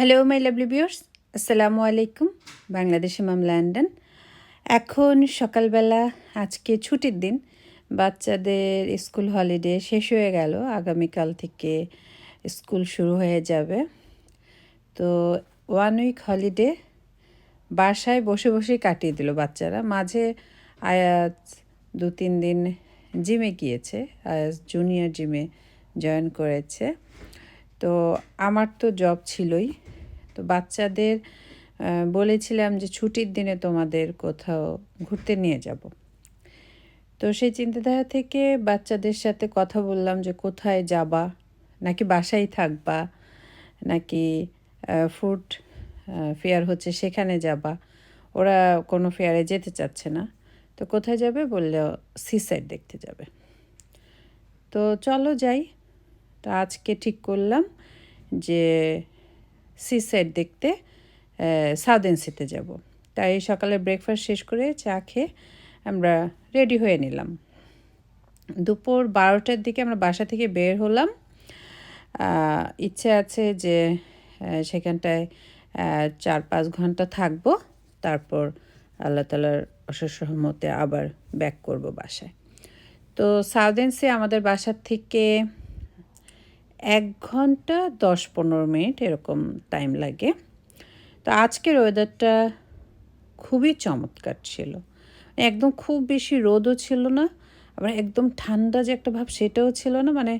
Hello my lovely viewers আসসালামু আলাইকুম বাংলাদেশে মাম লন্ডন এখন সকালবেলা, আজকে ছুটির দিন। বাচ্চাদের স্কুল হলিডে শেষ হয়ে গেল। আগামীকাল থেকে স্কুল শুরু হয়ে যাবে। তো ওয়ান উইক হলিডে বাসায় বসে বসে কাটিয়ে দিল বাচ্চারা। মাঝে আয়াজ দু, তিন দিন জিমে গিয়েছে। আয়াজ জুনিয়র জিমে জয়েন করেছে। তো আমার তো জব ছিলই। তো বাচ্চাদের বলেছিলাম যে ছুটির দিনে তোমাদের কোথাও ঘুরতে নিয়ে যাব। তো সেই চিন্তাধারা থেকে বাচ্চাদের সাথে কথা বললাম যে কোথায় যাবা, নাকি বাসায় থাকবা, নাকি ফুড ফেয়ার হচ্ছে সেখানে যাবা। ওরা কোনো ফেয়ারে যেতে চাচ্ছে না। তো কোথায় যাবে বললে সি সাইড দেখতে যাবে। তো চলো যাই। তো আজকে ঠিক করলাম যে সি সাইড দেখতে সাউথ সিতে যাব। তাই সকালে ব্রেকফাস্ট শেষ করে চা খেয়ে আমরা রেডি হয়ে নিলাম। দুপুর বারোটার দিকে আমরা বাসা থেকে বের হলাম। ইচ্ছে আছে যে সেখানটায় চার পাঁচ ঘণ্টা থাকব। তারপর আল্লাহ তালার অশেষ রহমতে আবার ব্যাক করব বাসায়। তো সাউথেন্সে আমাদের বাসার থেকে এক ঘণ্টা দশ পনেরো মিনিট এরকম টাইম লাগে। তো আজকের ওয়েদারটা খুবই চমৎকার ছিল। একদম খুব বেশি রোদও ছিল না, আবার একদম ঠান্ডা যে একটা ভাব সেটাও ছিল না মানে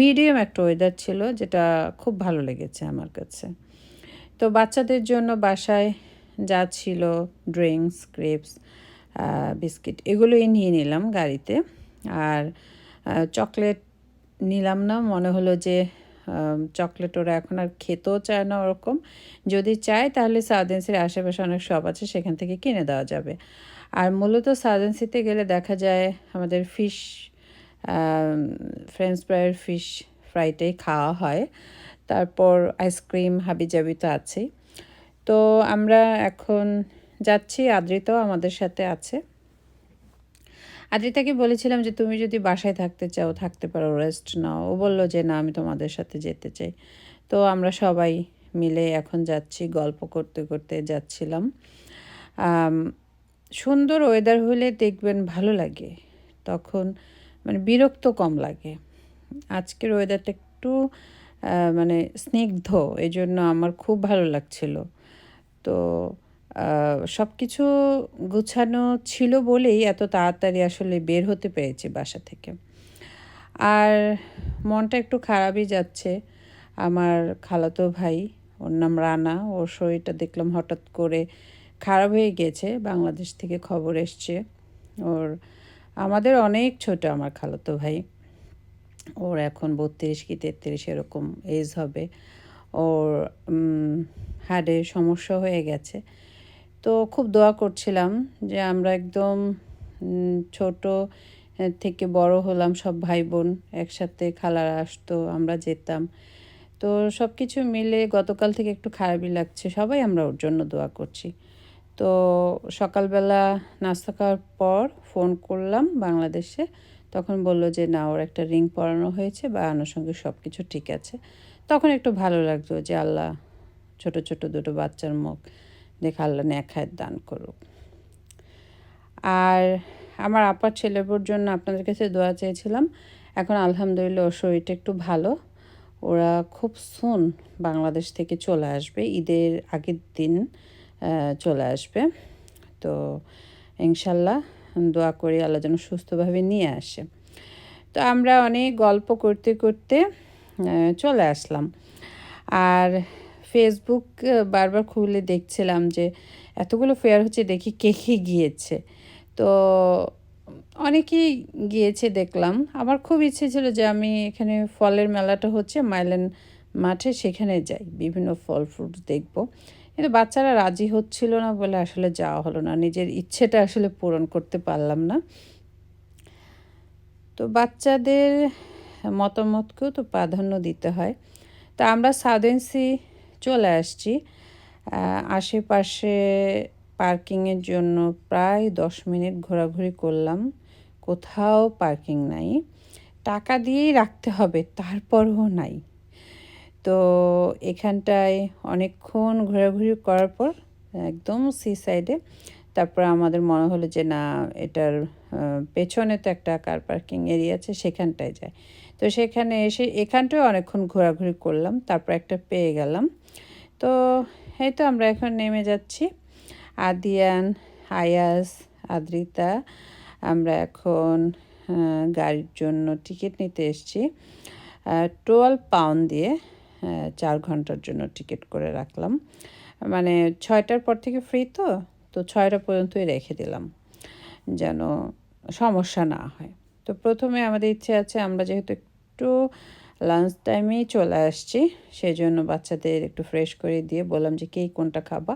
মিডিয়াম একটা ওয়েদার ছিল যেটা খুব ভালো লেগেছে আমার কাছে। তো বাচ্চাদের জন্য বাসায় যা ছিল ড্রিঙ্কস ক্রেপস বিস্কিট এগুলোই নিয়ে নিলাম গাড়িতে। আর চকলেট নিলাম না। মনে হলো যে চকলেট ওরা এখন আর খেতেও চায় না ওরকম। যদি চায় তাহলে সাউথেন্সির আশেপাশে অনেক শপ আছে, সেখান থেকে কিনে দেওয়া যাবে। আর মূলত সাউথেন্সিতে গেলে দেখা যায় আমাদের ফিশ ফ্রেঞ্চ ফ্রাইয়ের ফিশ ফ্রাইটাই খাওয়া হয়। তারপর আইসক্রিম, হাবিজাবি তো আছেই। তো আমরা এখন যাচ্ছি, আদ্রিতাও আমাদের সাথে আছে। আদ্রিতাকে বলেছিলাম যে, তুমি যদি বাসায় থাকতে চাও, থাকতে পারো রেস্ট নাও। ও বলল যে, না, আমি তোমাদের সাথে যেতে চাই। তো আমরা সবাই মিলে এখন যাচ্ছি, গল্প করতে করতে যাচ্ছিলাম। সুন্দর ওয়েদার হলে দেখবেন ভালো লাগে। তখন মানে বিরক্ত কম লাগে। আজকের ওয়েদারটা একটু মানে স্নিগ্ধ এই জন্য আমার খুব ভালো লাগছিল। তো সব কিছু গুছানো ছিল বলেই এত তাড়াতাড়ি আসলে বের হতে পেরেছি বাসা থেকে। আর মনটা একটু খারাপই যাচ্ছে। আমার খালাতো ভাই, ওর নাম রানা, ওর শরীরটা দেখলাম হঠাৎ করে খারাপ হয়ে গেছে, বাংলাদেশ থেকে খবর এসছে। ওর, আমাদের অনেক ছোট আমার খালাতো ভাই। ওর এখন বত্রিশ কি তেত্রিশ এরকম এজ হবে। ওর হাড়ে সমস্যা হয়ে গেছে। তো খুব দোয়া করছিলাম যে আমরা একদম ছোট থেকে বড় হলাম, সব ভাই বোন একসাথে খালারা আসতো, আমরা যেতাম। তো সব কিছু মিলে গতকাল থেকে একটু খারাপই লাগছে, সবাই আমরা ওর জন্য দোয়া করছি। তো সকালবেলা নাস্তা খাওয়ার পর ফোন করলাম বাংলাদেশে, তখন বলল যে না, ওর একটা রিং পরানো হয়েছে বা আনুষঙ্গিক সব কিছু ঠিক আছে। তখন একটু ভালো লাগতো যে আল্লাহ, ছোট ছোট দুটো বাচ্চার মুখ। দেখে আল্লাহ ন্যাখায় দান করুক। আর আমার আপার ছেলেবোর জন্য আপনাদের কাছে দোয়া চেয়েছিলাম। এখন আলহামদুলিল্লাহ ওর শরীরটা একটু ভালো। ওরা খুব সুন বাংলাদেশ থেকে চলে আসবে। ঈদের আগের দিন চলে আসবে। তো ইনশাল্লাহ দোয়া করি আল্লাহ যেন সুস্থভাবে নিয়ে আসে। তো আমরা অনেক গল্প করতে করতে চলে আসলাম। আর ফেসবুক বারবার খুলে দেখছিলাম যে এতগুলো ফেয়ার হচ্ছে, দেখি কে কে গিয়েছে। তো অনেকেই গিয়েছে দেখলাম। আমার খুব ইচ্ছে ছিল যে আমি এখানে ফলের মেলাটা হচ্ছে মাইলেন মাঠে সেখানে যাই, বিভিন্ন ফল ফ্রুট দেখব। কিন্তু বাচ্চারা রাজি হচ্ছিল না বলে আসলে যাওয়া হলো না। নিজের ইচ্ছেটা আসলে পূরণ করতে পারলাম না। তো বাচ্চাদের মতামতকেও তো প্রাধান্য দিতে হয়। তা আমরা সাউথেন্সি চলে আসছি। আশেপাশে পার্কিংয়ের জন্য প্রায় দশ মিনিট ঘোরাঘুরি করলাম। কোথাও পার্কিং নাই। টাকা দিয়েই রাখতে হবে, তারপরও নাই। তো এখানটায় অনেকক্ষণ ঘোরাঘুরি করার পর একদম সি সাইডে তারপর আমাদের মনে হলো যে না, এটার পেছনে তো একটা কার পার্কিং এরিয়া আছে, সেখানটায় যায় তো সেখানে এসে এখানটায় অনেকক্ষণ ঘোরাঘুরি করলাম, তারপর একটা পেয়ে গেলাম। তো এই তো আমরা এখন নেমে যাচ্ছি। আদিয়ান, আয়াস, আদ্রিতা, আমরা এখন গাড়ির জন্য টিকিট নিতে এসেছি। টুয়েলভ পাউন্ড দিয়ে চার ঘণ্টার জন্য টিকিট করে রাখলাম। মানে ছয়টার পর থেকে ফ্রি তো তো ছয়টা পর্যন্তই রেখে দিলাম, যেন সমস্যা না হয়। তো প্রথমে আমাদের ইচ্ছে আছে, আমরা যেহেতু একটু লাঞ্চ টাইমেই চলে আসছি। সেই জন্য বাচ্চাদের একটু ফ্রেশ করে দিয়ে বললাম যে কে কোনটা খাবা?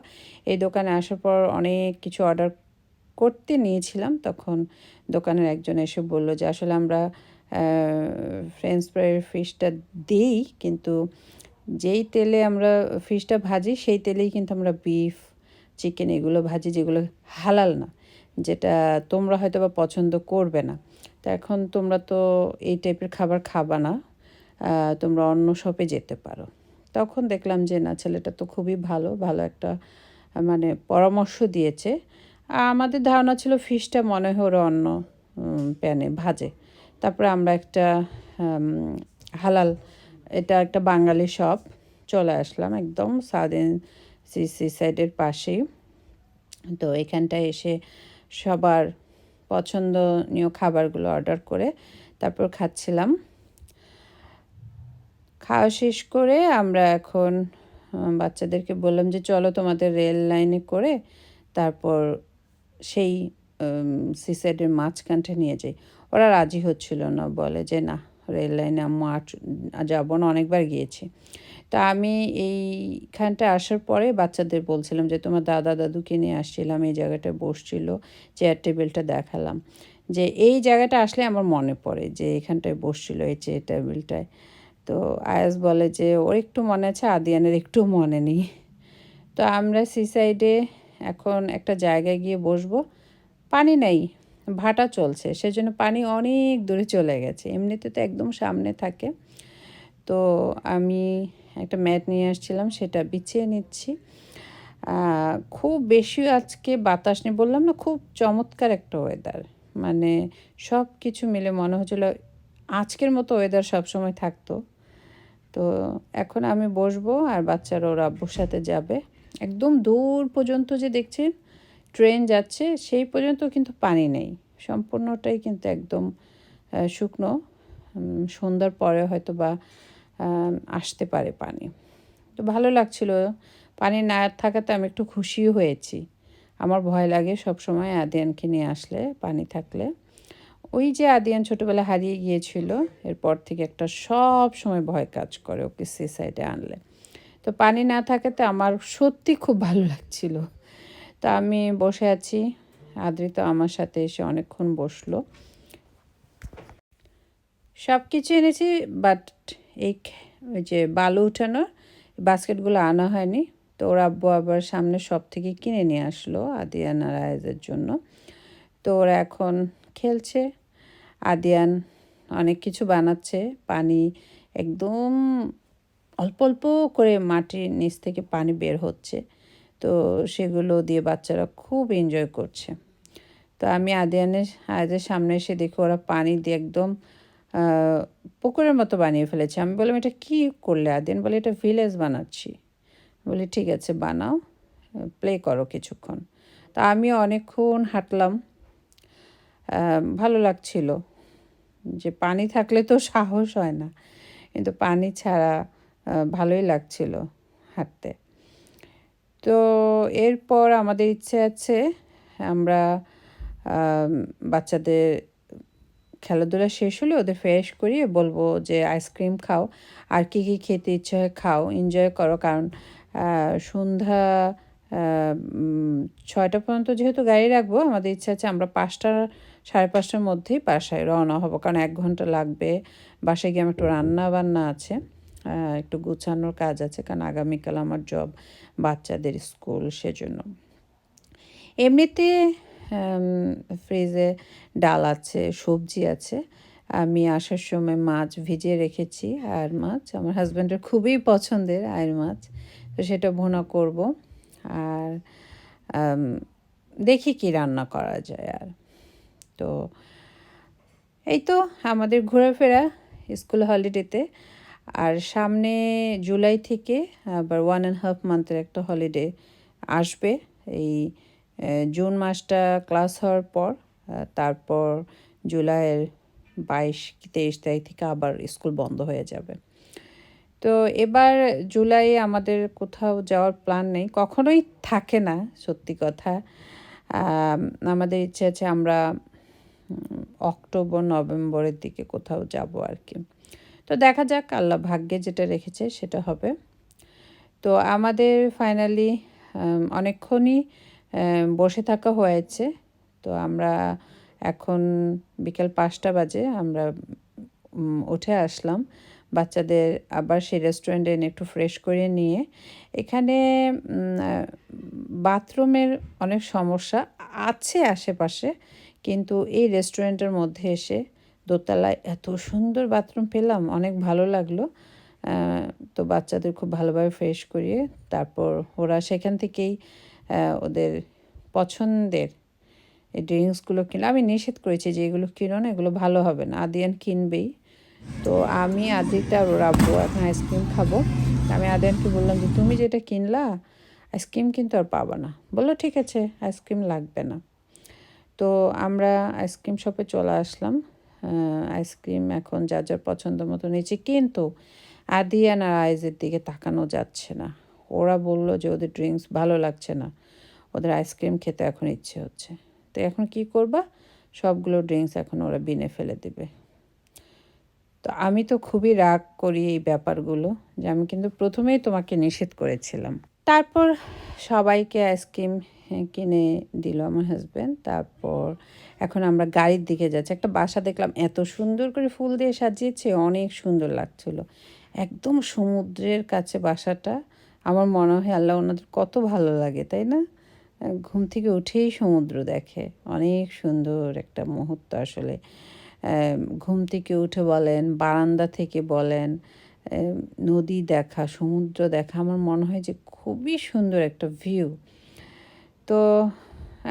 এই দোকানে আসার পর অনেক কিছু অর্ডার করতে নিয়েছিলাম। তখন দোকানের একজন এসে বলল যে, আসলে আমরা ফ্রেঞ্চ ফ্রাইয়ের ফিশটা দিই, কিন্তু যেই তেলে আমরা ফিশটা ভাজি, সেই তেলেই কিন্তু আমরা বিফ চিকেন এগুলো ভাজি, যেগুলো হালাল না, যেটা তোমরা হয়তো বা পছন্দ করবে না। তো এখন তোমরা তো এই টাইপের খাবার খাবা না তোমরা অন্য শপে যেতে পারো। তখন দেখলাম যে, না, ছেলেটা তো খুবই ভালো ভালো একটা মানে পরামর্শ দিয়েছে। আমাদের ধারণা ছিল ফিশটা মনে ওরা অন্য প্যানে ভাজে। তারপরে আমরা একটা হালাল, এটা একটা বাঙালি শপ চলে আসলাম একদম সাউদিন সি সি সাইডের পাশেই। তো এখানটায় এসে সবার পছন্দনীয় খাবারগুলো অর্ডার করে তারপর খাচ্ছিলাম। খাওয়া শেষ করে আমরা এখন বাচ্চাদেরকে বললাম যে, চলো তোমাদের রেল লাইনে করে তারপর সেই সিসাইডের মাঝখানটা নিয়ে যাই। ওরা রাজি হচ্ছিল না, বলে যে, না। রেল লাইনে আম্মু আর যাব না অনেকবার গিয়েছি। তা আমি এইখানটা আসার পরে বাচ্চাদের বলছিলাম যে, তোমার দাদা দাদুকে নিয়ে আসছিলাম, এই জায়গাটায় বসছিল, চেয়ার টেবিলটা দেখালাম। যে এই জায়গাটা আসলে আমার মনে পড়ে যে এখানটায় বসছিল, এই চেয়ার টেবিলটায়। তো আয়াস বলে যে, ওর একটু মনে আছে, আদিয়ানের একটু মনে নেই। তো আমরা সি সাইডে এখন একটা জায়গায় গিয়ে বসবো। পানি নেই। ভাটা চলছে, সেজন্য পানি অনেক দূরে চলে গেছে। এমনিতে তো একদম সামনে থাকে। তো আমি একটা ম্যাট নিয়ে আসছিলাম, সেটা বিছিয়ে নিচ্ছি। খুব বেশি আজকে বাতাস নেই, বললাম না খুব চমৎকার একটা ওয়েদার মানে সব কিছু মিলে মনে হচ্ছিল আজকের মতো ওয়েদার সবসময় থাকতো। তো এখন আমি বসবো আর বাচ্চারা ওর আব্বুর সাথে যাবে। একদম দূর পর্যন্ত যে দেখছেন ট্রেন যাচ্ছে, সেই পর্যন্ত কিন্তু পানি নেই। সম্পূর্ণটাই কিন্তু একদম শুকনো। সন্ধ্যার পরে হয়তো বা আসতে পারে পানি। তো ভালো লাগছিল। পানি না থাকাতে আমি একটু খুশিও হয়েছি। আমার ভয় লাগে সব সময় আদিয়ানকে নিয়ে আসলে পানি থাকলে। ওই যে আদিয়ান ছোটবেলা হারিয়ে গিয়েছিল, এরপর থেকে একটা সব সময় ভয় কাজ করে ওকে সি সাইডে আনলে। তো পানি না থাকাতে আমার সত্যি খুব ভালো লাগছিল। তো আমি বসে আছি। আদ্রিতা আমার সাথে এসে অনেকক্ষণ বসল। সব কিছু এনেছি বাট এই ওই যে বালু উঠানোর বাস্কেটগুলো আনা হয়নি। তো ওর আব্বু আবার সামনে সব থেকে কিনে নিয়ে আসলো আদিয়ান আর আয়াজের জন্য। তো ওরা এখন খেলছে। আদিয়ান অনেক কিছু বানাচ্ছে। পানি একদম অল্প অল্প করে মাটির নিচ থেকে পানি বের হচ্ছে। তো সেগুলো দিয়ে বাচ্চারা খুব এনজয় করছে। তো আমি আদিয়ানের আয়াদের সামনে এসে দেখি ওরা পানি দিয়ে একদম পুকুরের মতো বানিয়ে ফেলেছে। আমি বললাম, এটা কি করলে আদিয়ান? বলে, এটা ভিলেজ বানাচ্ছি। বলি, ঠিক আছে, বানাও প্লে করো কিছুক্ষণ। তা আমি অনেকক্ষণ হাঁটলাম। ভালো লাগছিল যে পানি থাকলে তো সাহস হয় না। কিন্তু পানি ছাড়া ভালোই লাগছিল হাঁটতে। তো এরপর আমাদের ইচ্ছে আছে, আমরা বাচ্চাদের খেলাধুলা শেষ হলে ওদের ফ্রেশ করিয়ে বলব যে আইসক্রিম খাও। আর কি কি খেতে ইচ্ছে হয় খাও এনজয় করো। কারণ সন্ধ্যা ছয়টা পর্যন্ত যেহেতু গাড়ি রাখব, আমাদের ইচ্ছা আছে আমরা পাঁচটা, সাড়ে পাঁচটার মধ্যেই বাসায় রওনা হব। কারণ এক ঘণ্টা লাগবে। বাসায় গিয়ে আমার একটু রান্না বান্না আছে। একটু গুছানোর কাজ আছে, কারণ আগামীকাল আমার জব বাচ্চাদের স্কুল সেজন্য। এমনিতে ফ্রিজে ডাল আছে, সবজি আছে। আমি আসার সময় মাছ ভিজিয়ে রেখেছি আয়ের মাছ আমার হাজব্যান্ডের খুবই পছন্দের আয়ের মাছ, তো সেটা ভুনা করব। আর দেখি কি রান্না করা যায় আর। তো, এই তো আমাদের ঘোরাফেরা স্কুল হলিডেতে আর সামনে জুলাই থেকে আবার ওয়ান অ্যান্ড হাফ মান্থের একটা হলিডে আসবে। এই জুন মাসটা ক্লাস হওয়ার পর তারপর জুলাইয়ের বাইশ, তেইশ তারিখ থেকে আবার স্কুল বন্ধ হয়ে যাবে। তো এবার জুলাইয়ে আমাদের কোথাও যাওয়ার প্ল্যান নেই। কখনোই থাকে না, সত্যি কথা। আমাদের ইচ্ছে আছে আমরা অক্টোবর, নভেম্বরের দিকে কোথাও যাব আর কি। তো দেখা যাক, আল্লাহ ভাগ্যে যেটা রেখেছে সেটা হবে। তো আমাদের ফাইনালি অনেকক্ষণই বসে থাকা হয়েছে। তো আমরা এখন বিকেল পাঁচটা বাজে, আমরা উঠে আসলাম। বাচ্চাদের আবার সেই রেস্টুরেন্টে এনে একটু ফ্রেশ করে নিয়ে। এখানে বাথরুমের অনেক সমস্যা আছে আশেপাশে, কিন্তু এই রেস্টুরেন্টের মধ্যে এসে দোতলায় এত সুন্দর বাথরুম পেলাম, অনেক ভালো লাগল। তো বাচ্চাদের খুব ভালোভাবে ফ্রেশ করিয়ে তারপর ওরা সেখান থেকেই ওদের পছন্দের এই ড্রিঙ্কসগুলো কিনলো আমি নিষেধ করেছি যে এগুলো কিনো না, এগুলো ভালো হবে না, আদিয়ান কিনবেই। তো আমি আদিটা আব্বু এখন আইসক্রিম খাব। আমি আদিয়ানকে বললাম যে, তুমি যেটা কিনলা আইসক্রিম কিন্তু আর পাবা না। বলল, ঠিক আছে আইসক্রিম লাগবে না। তো আমরা আইসক্রিম শপে চলে আসলাম। আইসক্রিম এখন যার যার পছন্দ মতো নিয়েছি কিন্তু আদিয়ান আর আইজের দিকে তাকানো যাচ্ছে না। ওরা বলল যে ওদের ড্রিঙ্কস ভালো লাগছে না। ওদের আইসক্রিম খেতে এখন ইচ্ছে হচ্ছে। তো এখন কি করবা? সবগুলো ড্রিঙ্কস এখন ওরা বিনে ফেলে দিবে। তো আমি তো খুবই রাগ করি এই ব্যাপারগুলো, যে আমি কিন্তু প্রথমেই তোমাকে নিষেধ করেছিলাম। তারপর সবাইকে আইসক্রিম কিনে দিল আমার হাজব্যান্ড তারপর এখন আমরা গাড়ির দিকে যাচ্ছি। একটা বাসা দেখলাম, এত সুন্দর করে ফুল দিয়ে সাজিয়েছে, অনেক সুন্দর লাগছিল। একদম সমুদ্রের কাছে বাসাটা, আমার মনে হয় আল্লাহ ওনাদের কত ভালো লাগে, তাই না? ঘুম থেকে উঠেই সমুদ্র দেখে, অনেক সুন্দর একটা মুহূর্ত আসলে। ঘুম থেকে উঠে বলেন, বারান্দা থেকে বলেন নদী দেখা, সমুদ্র দেখা, আমার মনে হয় যে খুবই সুন্দর একটা ভিউ তো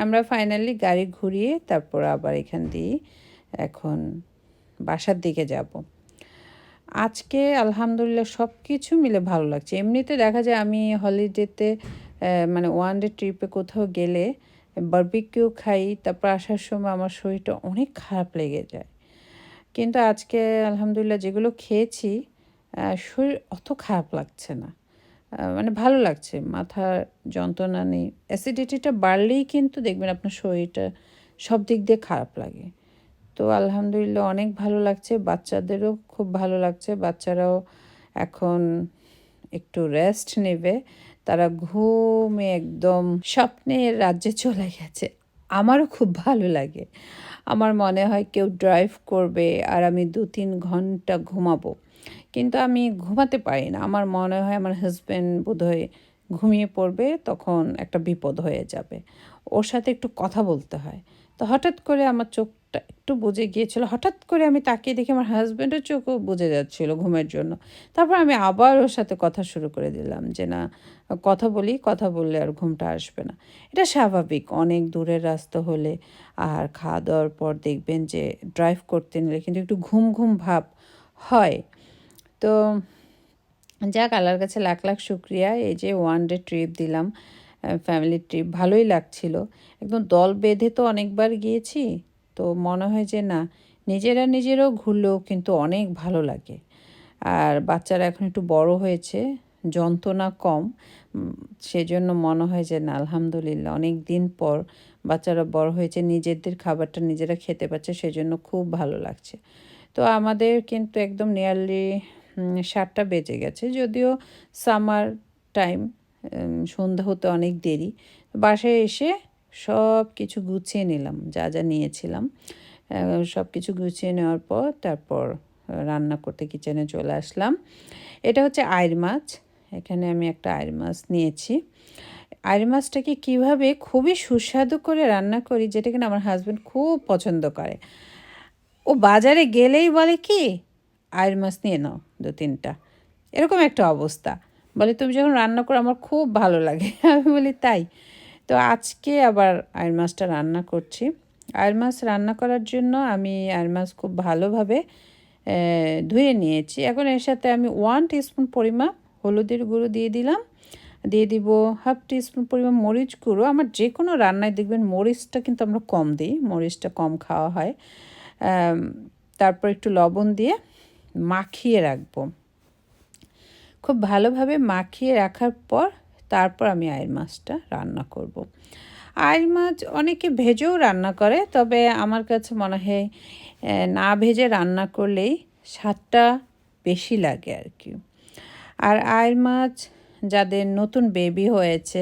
আমরা ফাইনালি গাড়ি ঘুরিয়ে তারপর আবার এখান দিয়ে এখন বাসার দিকে যাব। আজকে আলহামদুলিল্লাহ সব কিছু মিলে ভালো লাগছে। এমনিতে দেখা যায় আমি হলিডেতে মানে ওয়ান ডে ট্রিপে কোথাও গেলে বারবিকিউ খাই, তারপর আসার সময় আমার শরীরটা অনেক খারাপ লেগে যায়। কিন্তু আজকে আলহামদুলিল্লাহ যেগুলো খেয়েছি শরীর অত খারাপ লাগছে না। মানে ভালো লাগছে। মাথার যন্ত্রণা নেই। অ্যাসিডিটিটা বাড়লেই কিন্তু দেখবেন আপনার শরীরটা সব দিক দিয়ে খারাপ লাগে। তো আলহামদুলিল্লাহ অনেক ভালো লাগছে। বাচ্চাদেরও খুব ভালো লাগছে। বাচ্চারাও এখন একটু রেস্ট নেবে। তারা ঘুমে একদম স্বপ্নের রাজ্যে চলে গেছে। আমারও খুব ভালো লাগে। আমার মনে হয় কেউ ড্রাইভ করবে আর আমি দু তিন ঘণ্টা ঘুমাবো। কিন্তু আমি ঘুমাতে পারি না। আমার মনে হয় আমার হাজব্যান্ড বোধহয় ঘুমিয়ে পড়বে, তখন একটা বিপদ হয়ে যাবে। ওর সাথে একটু কথা বলতে হয়। তো হঠাৎ করে আমার চোখটা একটু বুঝে গিয়েছিল। হঠাৎ করে আমি তাকিয়ে দেখি আমার হাজব্যান্ডের চোখও বুঝে যাচ্ছিল ঘুমের জন্য। তারপর আমি আবার ওর সাথে কথা শুরু করে দিলাম যে, না, কথা বলি, কথা বললে আর ঘুমটা আসবে না। এটা স্বাভাবিক। অনেক দূরের রাস্তা হলে আর খাওয়া দাওয়ার পর দেখবেন যে ড্রাইভ করতে নিলে কিন্তু একটু ঘুম ঘুম ভাব হয়। তো যাক, আল্লাহর কাছে লাখ লাখ শুক্রিয়া। এই যে ওয়ান ডে ট্রিপ দিলাম ফ্যামিলি ট্রিপ ভালোই লাগছিল। একদম দল বেঁধে তো অনেকবার গিয়েছি, তো মনে হয় যে না, নিজেরা নিজেরাও ঘুরলেও কিন্তু অনেক ভালো লাগে। আর বাচ্চারা এখন একটু বড় হয়েছে, যন্ত্রণা কম সেজন্য মনে হয় যে না, আলহামদুলিল্লাহ অনেক দিন পর বাচ্চারা বড় হয়েছে, নিজেদের খাবারটা নিজেরা খেতে পারছে, সেজন্য খুব ভালো লাগছে। তো আমাদের কিন্তু একদম নিয়ারলি সাতটা বেজে গেছে, যদিও সামার টাইম সন্ধ্যা হতে অনেক দেরি। বাসায় এসে সব কিছু গুছিয়ে নিলাম, যা যা নিয়েছিলাম। সব কিছু গুছিয়ে নেওয়ার পর তারপর রান্না করতে কিচেনে চলে আসলাম। এটা হচ্ছে আইর মাছ, এখানে আমি একটা আইর মাছ নিয়েছি। আইর মাছটাকে কীভাবে খুবই সুস্বাদু করে রান্না করি, যেটা কিনা আমার হাজব্যান্ড খুব পছন্দ করে। ও বাজারে গেলেই বলে কি আয়ের মাছ নিয়ে নাও দু তিনটা। এরকম একটা অবস্থা। বলে, তুমি যখন রান্না করো, আমার খুব ভালো লাগে। আমি বলি, তাই? তো আজকে আবার আয়ের মাছটা রান্না করছি। আয়ের মাছ রান্না করার জন্য আমি আয়ের মাছ খুব ভালোভাবে ধুয়ে নিয়েছি। এখন এর সাথে আমি ওয়ান টিস্পুন পরিমাণ হলুদের গুঁড়ো দিয়ে দিলাম। দিয়ে দিব হাফ টিস্পুন পরিমাণ মরিচ গুঁড়ো। আমার যে কোনো রান্নায় দেখবেন মরিচটা কিন্তু আমরা কম দিই, মরিচটা কম খাওয়া হয়। তারপর একটু লবণ দিয়ে মাখিয়ে রাখব খুব ভালোভাবে মাখিয়ে রাখার পর তারপর আমি আয়ের মাছটা রান্না করব। আয়ের মাছ অনেকে ভেজেও রান্না করে, তবে আমার কাছে মনে হয় না ভেজে রান্না করলেই স্বাদটা বেশি লাগে আর কি আর আয়ের মাছ যাদের নতুন বেবি হয়েছে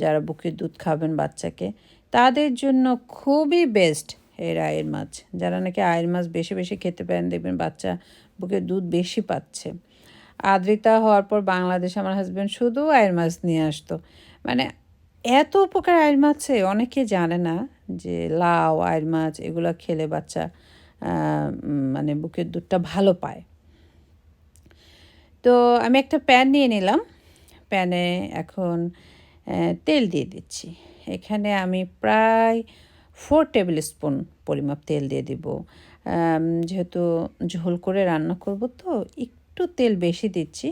যারা বুকের দুধ খাবেন বাচ্চাকে, তাদের জন্য খুবই বেস্ট এর আয়ের মাছ। যারা নাকি আয়ের মাছ বেশি বেশি খেতে পারেন, দেখবেন বাচ্চা বুকের দুধ বেশি পাচ্ছে। আদ্রিতা হওয়ার পর বাংলাদেশে আমার হাজব্যান্ড শুধু আয়ের মাছ নিয়ে আসতো। মানে এত উপকার আয়ের মাছে, অনেকে জানে না যে লাউ, আয়ের মাছ এগুলো খেলে বাচ্চা মানে বুকের দুধটা ভালো পায়। তো আমি একটা প্যান নিয়ে নিলাম। প্যানে এখন তেল দিয়ে দিচ্ছি। এখানে আমি প্রায় ফোর টেবিল স্পুন পরিমাপ তেল দিয়ে দিব। যেহেতু ঝোল করে রান্না করব তো, একটু তেল বেশি দিচ্ছি।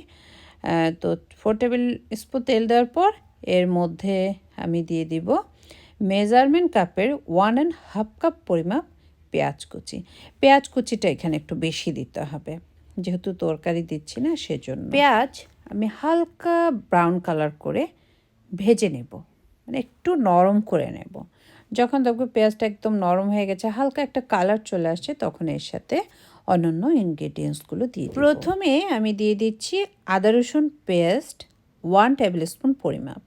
তো ফোর টেবিল স্পুন তেল দেওয়ার পর এর মধ্যে আমি দিয়ে দিব মেজারমেন্ট কাপের ওয়ান অ্যান্ড হাফ কাপ পরিমাপ পেঁয়াজ কুচি। পেঁয়াজ কুচিটা এখানে একটু বেশি দিতে হবে, যেহেতু তরকারি দিচ্ছি না সেজন্য। পেঁয়াজ আমি হালকা ব্রাউন কালার করে ভেজে নেব মানে একটু নরম করে নেব। যখন দেখব পেঁয়াজটা একদম নরম হয়ে গেছে, হালকা একটা কালার চলে আসছে, তখন এর সাথে অন্যান্য ইনগ্রেডিয়েন্টসগুলো দিয়ে প্রথমে আমি দিয়ে দিচ্ছি আদা রসুন পেস্ট ওয়ান টেবিল স্পুন পরিমাপ।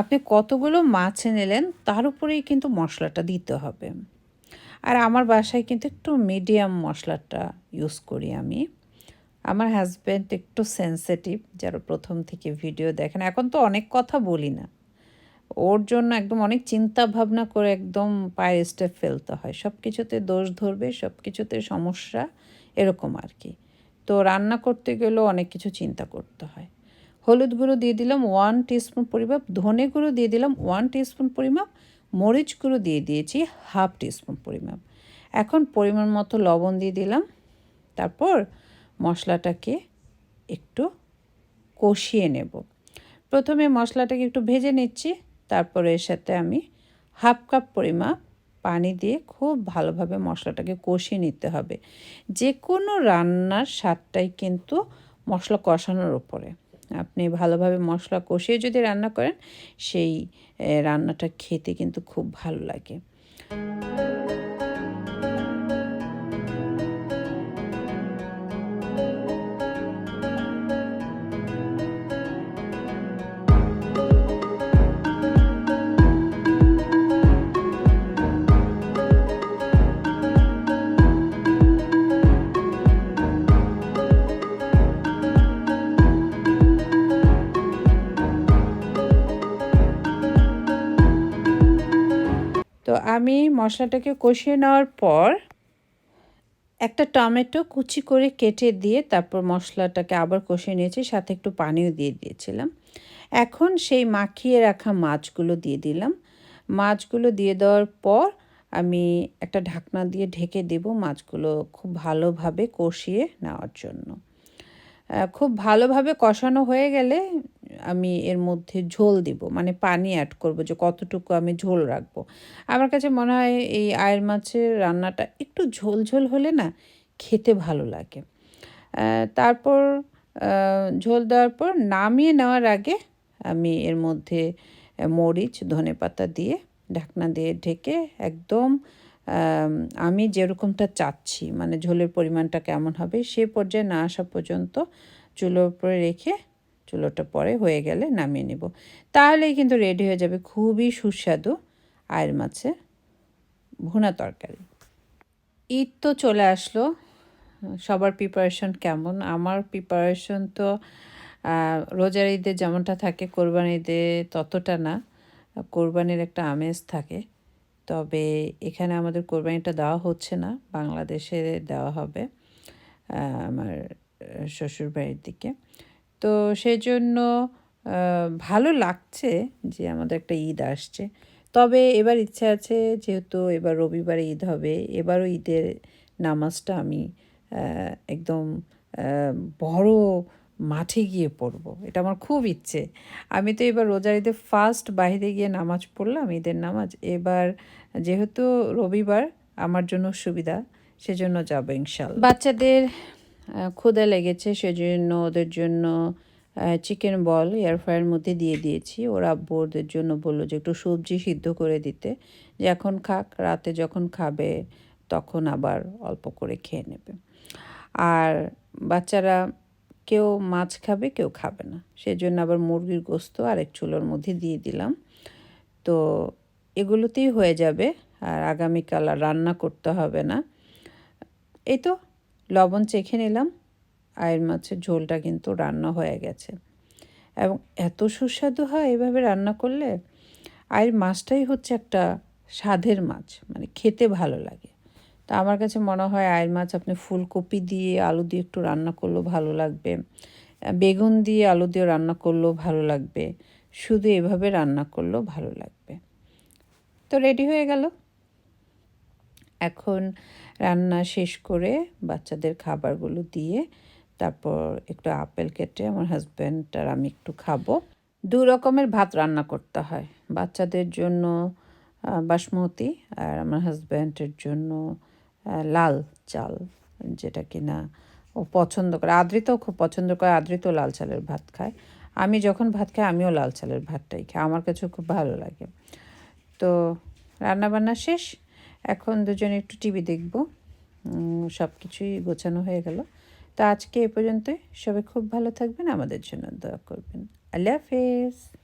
আপনি কতগুলো মাছ নিলেন তার উপরেই কিন্তু মশলাটা দিতে হবে। আর আমার বাসায় কিন্তু একটু মিডিয়াম মশলাটা ইউজ করি আমি। আমার হাজব্যান্ড একটু সেন্সিটিভ যারা প্রথম থেকে ভিডিও দেখেন, এখন তো অনেক কথা বলি না। ওর জন্য একদম অনেক চিন্তা ভাবনা করে একদম পায়ের স্টেপ ফেলতে হয়। সব কিছুতে দোষ ধরবে সব কিছুতে সমস্যা এরকম আর কি। তো রান্না করতে গেলেও অনেক কিছু চিন্তা করতে হয়। হলুদ গুঁড়ো দিয়ে দিলাম ওয়ান টিস্পুন পরিমাপ, ধনে গুঁড়ো দিয়ে দিলাম ওয়ান টিস্পুন পরিমাপ, মরিচ গুঁড়ো দিয়ে দিয়েছি হাফ টিস্পুন পরিমাপ। এখন পরিমাণ মতো লবণ দিয়ে দিলাম। তারপর মশলাটাকে একটু কষিয়ে নেব। প্রথমে মশলাটাকে একটু ভেজে নিচ্ছি। তারপরে এর সাথে আমি হাফ কাপ পরিমাপ পানি দিয়ে খুব ভালোভাবে মশলাটাকে কষিয়ে নিতে হবে। যে কোনো রান্নার স্বাদটাই কিন্তু মশলা কষানোর ওপরে আপনি ভালোভাবে মশলা কষিয়ে যদি রান্না করেন, সেই রান্নাটা খেতে কিন্তু খুব ভালো লাগে। তো আমি মশলাটাকে কষিয়ে নেওয়ার পর একটা টমেটো কুচি করে কেটে দিয়ে তারপর মশলাটাকে আবার কষিয়ে নিয়েছি, সাথে একটু পানিও দিয়ে দিয়েছিলাম। এখন সেই মাখিয়ে রাখা মাছগুলো দিয়ে দিলাম। মাছগুলো দিয়ে দেওয়ার পর আমি একটা ঢাকনা দিয়ে ঢেকে দেব মাছগুলো খুব ভালোভাবে কষিয়ে নেওয়ার জন্য। খুব ভালোভাবে কষানো হয়ে গেলে আমি এর মধ্যে ঝোল দিব মানে পানি অ্যাড করব যে কতটুকু আমি ঝোল রাখব। আমার কাছে মনে হয় এই আয়ের মাছের রান্নাটা একটু ঝোল ঝোল হলে না খেতে ভালো লাগে। তারপর ঝোল দেওয়ার পর নামিয়ে নেওয়ার আগে আমি এর মধ্যে মরিচ, ধনেপাতা দিয়ে ঢাকনা দিয়ে ঢেকে একদম আম, যেরকমটা চাচ্ছি মানে ঝোলের পরিমাণটা কেমন হবে সে পর্যায়ে না আসা পর্যন্ত চুলোর উপরে রেখে চুলোটা পরে হয়ে গেলে নামিয়ে নেব। তাহলেই কিন্তু রেডি হয়ে যাবে খুবই সুস্বাদু আয়ের মাছের ভুনা তরকারি। ঈদ তো চলে আসলো সবার প্রিপারেশন কেমন? আমার প্রিপারেশন তো রোজার ঈদে যেমনটা থাকে কোরবানি ঈদে ততটা না কোরবানির একটা আমেজ থাকে। তবে এখানে আমাদের কোরবানিটা দেওয়া হচ্ছে না, বাংলাদেশে দেওয়া হবে আমার শ্বশুরবাড়ির দিকে। তো সেই জন্য ভালো লাগছে যে আমাদের একটা ঈদ আসছে। তবে এবার ইচ্ছা আছে, যেহেতু এবার রবিবারে ঈদ হবে, এবারও ঈদের নামাজটা আমি একদম বড় মাঠে গিয়ে পড়ব, এটা আমার খুব ইচ্ছে। আমি তো এবার রোজার ঈদে ফার্স্ট বাইরে গিয়ে নামাজ পড়লাম, ঈদের নামাজ। এবার যেহেতু রবিবার, আমার জন্য সুবিধা, সেজন্য যাব ইনশাল্লাহ বাচ্চাদের ক্ষুধা লেগেছে, সেজন্য ওদের জন্য চিকেন বল এয়ার ফ্রায়ার মধ্যে দিয়ে দিয়েছি। ওরা আব্বু ওদের জন্য বলল যে একটু সবজি সিদ্ধ করে দিতে। যে এখন খাক, রাতে যখন খাবে, তখন আবার অল্প করে খেয়ে নেবে। আর বাচ্চারা কেউ মাছ খাবে, কেউ খাবে না। সেজন্য আবার মুরগির গোস্ত আরেক চুলোর মধ্যে দিয়ে দিলাম। তো এগুলোতেই হয়ে যাবে, আর আগামীকাল আর রান্না করতে হবে না। এই তো, লবণ চেখে নিলাম, আয়ের মাছের ঝোলটা কিন্তু রান্না হয়ে গেছে। এবং এত সুস্বাদু হয় এভাবে রান্না করলে, আয়ের মাছটাই হচ্ছে একটা স্বাদের মাছ মানে খেতে ভালো লাগে। তা আমার কাছে মনে হয় আয়ের মাছ আপনি ফুলকপি দিয়ে আলু দিয়ে একটু রান্না করলেও ভালো লাগবে। বেগুন দিয়ে আলু দিয়ে রান্না করলেও ভালো লাগবে। শুধু এভাবে রান্না করলেও ভালো লাগবে। তো রেডি হয়ে গেল। এখন রান্না শেষ করে বাচ্চাদের খাবারগুলো দিয়ে তারপর একটু আপেল কেটে আমার হাজব্যান্ড আর আমি একটু খাব। দু রকমের ভাত রান্না করতে হয়। বাচ্চাদের জন্য বাসমতি আর আমার হাজব্যান্ডের জন্য লাল চাল যেটা কিনা ও পছন্দ করে। আদ্রিতাও খুব পছন্দ করে আদ্রিত লাল চালের ভাত খায়। আমি যখন ভাত খাই, আমিও লাল চালের ভাতটাই খাই। আমার কাছে খুব ভালো লাগে। তো রান্নাবান্না শেষ। এখন দুজনে একটু টিভি দেখব। সব কিছুই গোছানো হয়ে গেল। তো আজকে এ পর্যন্তই। সবাই খুব ভালো থাকবেন। আমাদের জন্য দোয়া করবেন। আল্লাহ হাফেজ।